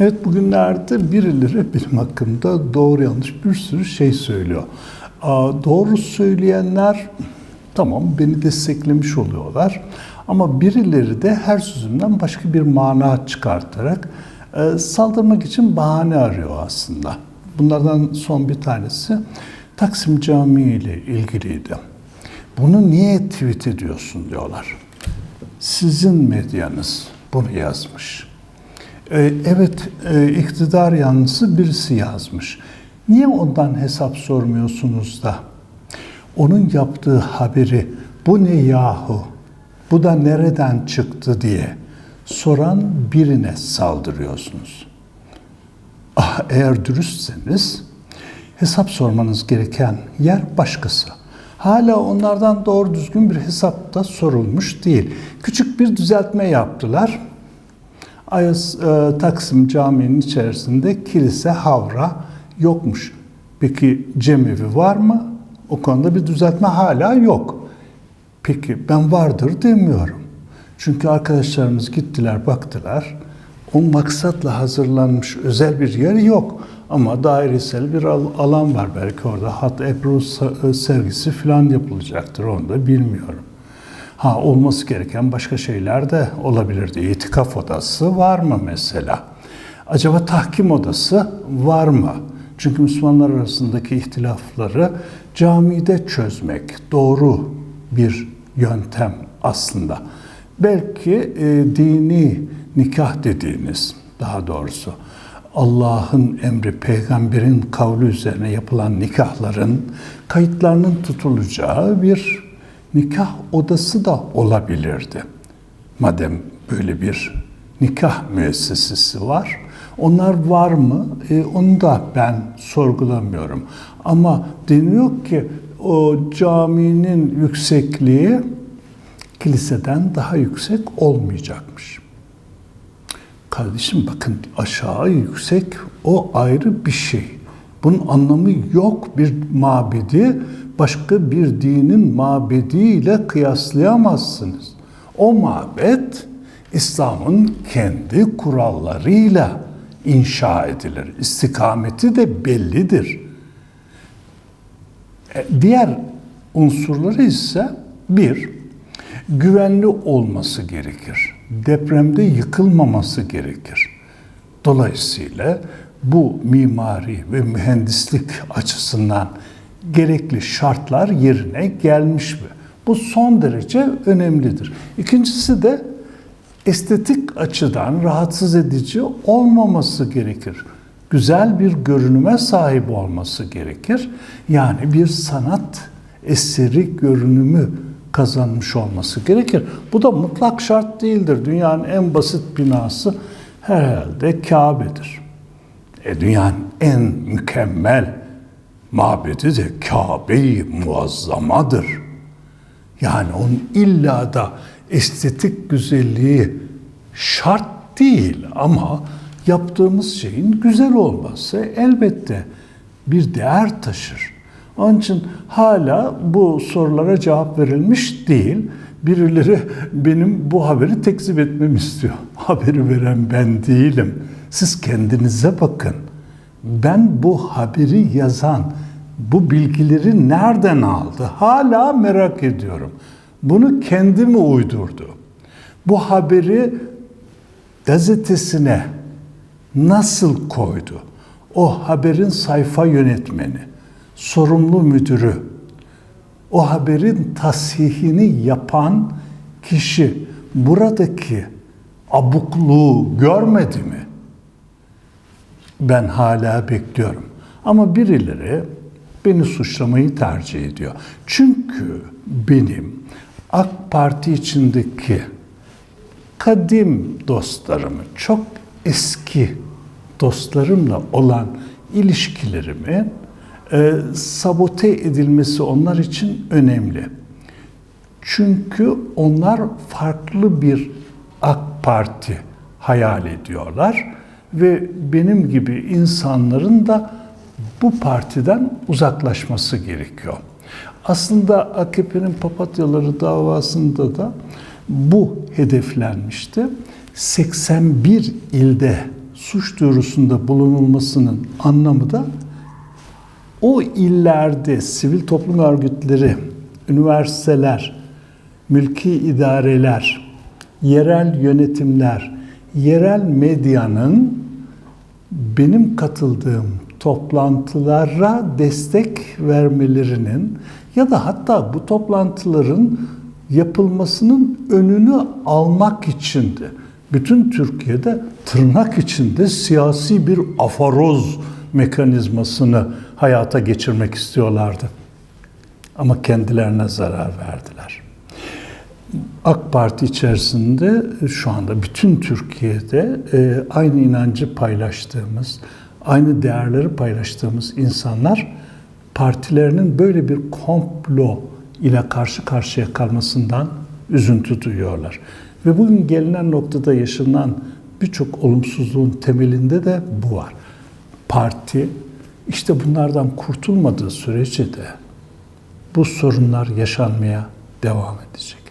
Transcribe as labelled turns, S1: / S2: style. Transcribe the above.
S1: Evet bugünlerde birileri benim hakkımda doğru yanlış bir sürü şey söylüyor. Doğru söyleyenler tamam beni desteklemiş oluyorlar. Ama birileri de her sözümden başka bir mana çıkartarak e, saldırmak için bahane arıyor aslında. Bunlardan son bir tanesi Taksim Camii ile ilgiliydi. Bunu niye tweet ediyorsun diyorlar. Sizin medyanız bunu yazmış. Ee, Evet, e, iktidar yanlısı birisi yazmış. Niye ondan hesap sormuyorsunuz da? Onun yaptığı haberi bu ne yahu, bu da nereden çıktı diye soran birine saldırıyorsunuz. Ah, eğer dürüstseniz hesap sormanız gereken yer başkası. Hala onlardan doğru düzgün bir hesap da sorulmuş değil. Küçük bir düzeltme yaptılar. Ayas e, Taksim Camii'nin içerisinde kilise, havra yokmuş. Peki cemevi var mı? O konuda bir düzeltme hala yok. Peki ben vardır demiyorum. Çünkü arkadaşlarımız gittiler baktılar. O maksatla hazırlanmış özel bir yer yok. Ama dairesel bir al- alan var belki orada. Hat Ebru sergisi falan yapılacaktır onu da bilmiyorum. Ha olması gereken başka şeyler de olabilirdi. İtikaf odası var mı mesela? Acaba tahkim odası var mı? Çünkü Müslümanlar arasındaki ihtilafları camide çözmek doğru bir yöntem aslında. Belki e, dini nikah dediğiniz daha doğrusu Allah'ın emri, peygamberin kavli üzerine yapılan nikahların kayıtlarının tutulacağı bir nikah odası da olabilirdi. Madem böyle bir nikah müessesesi var, onlar var mı? E, onu da ben sorgulamıyorum. Ama deniyor ki o caminin yüksekliği kiliseden daha yüksek olmayacakmış. Kardeşim bakın aşağı yüksek o ayrı bir şey. Bunun anlamı yok bir mabedi başka bir dinin mabediyle kıyaslayamazsınız. O mabet İslam'ın kendi kurallarıyla inşa edilir. İstikameti de bellidir. E, Diğer unsurları ise bir, güvenli olması gerekir. Depremde yıkılmaması gerekir. Dolayısıyla bu mimari ve mühendislik açısından gerekli şartlar yerine gelmiş mi? Bu son derece önemlidir. İkincisi de estetik açıdan rahatsız edici olmaması gerekir. Güzel bir görünüme sahip olması gerekir. Yani bir sanat eseri görünümü kazanmış olması gerekir. Bu da mutlak şart değildir. Dünyanın en basit binası herhalde Kabe'dir. E, dünyanın en mükemmel mabedi de Kabe-i Muazzamadır. Yani onun illa da estetik güzelliği şart değil ama yaptığımız şeyin güzel olması elbette bir değer taşır. Onun için hala bu sorulara cevap verilmiş değil. Birileri benim bu haberi tekzip etmemi istiyor. Haberi veren ben değilim. Siz kendinize bakın. Ben bu haberi yazan, bu bilgileri nereden aldı? Hala merak ediyorum. Bunu kendi mi uydurdu? Bu haberi gazetesine nasıl koydu? O haberin sayfa yönetmeni, sorumlu müdürü, o haberin tasihini yapan kişi buradaki abukluğu görmedi mi? Ben hala bekliyorum. Ama birileri beni suçlamayı tercih ediyor. Çünkü benim AK Parti içindeki kadim dostlarımı, çok eski dostlarımla olan ilişkilerimi e, sabote edilmesi onlar için önemli. Çünkü onlar farklı bir AK Parti hayal ediyorlar ve benim gibi insanların da bu partiden uzaklaşması gerekiyor. Aslında AKP'nin papatyaları davasında da bu hedeflenmişti. 81 ilde suç duyurusunda bulunulmasının anlamı da o illerde sivil toplum örgütleri, üniversiteler, mülki idareler, yerel yönetimler, yerel medyanın benim katıldığım toplantılara destek vermelerinin ya da hatta bu toplantıların yapılmasının önünü almak içindi. Bütün Türkiye'de tırnak içinde siyasi bir afaroz mekanizmasını hayata geçirmek istiyorlardı. Ama kendilerine zarar verdiler. AK Parti içerisinde şu anda bütün Türkiye'de e, aynı inancı paylaştığımız, aynı değerleri paylaştığımız insanlar partilerinin böyle bir komplo ile karşı karşıya kalmasından üzüntü duyuyorlar. Ve bugün gelinen noktada yaşanan birçok olumsuzluğun temelinde de bu var. Parti işte bunlardan kurtulmadığı sürece de bu sorunlar yaşanmaya devam edecek.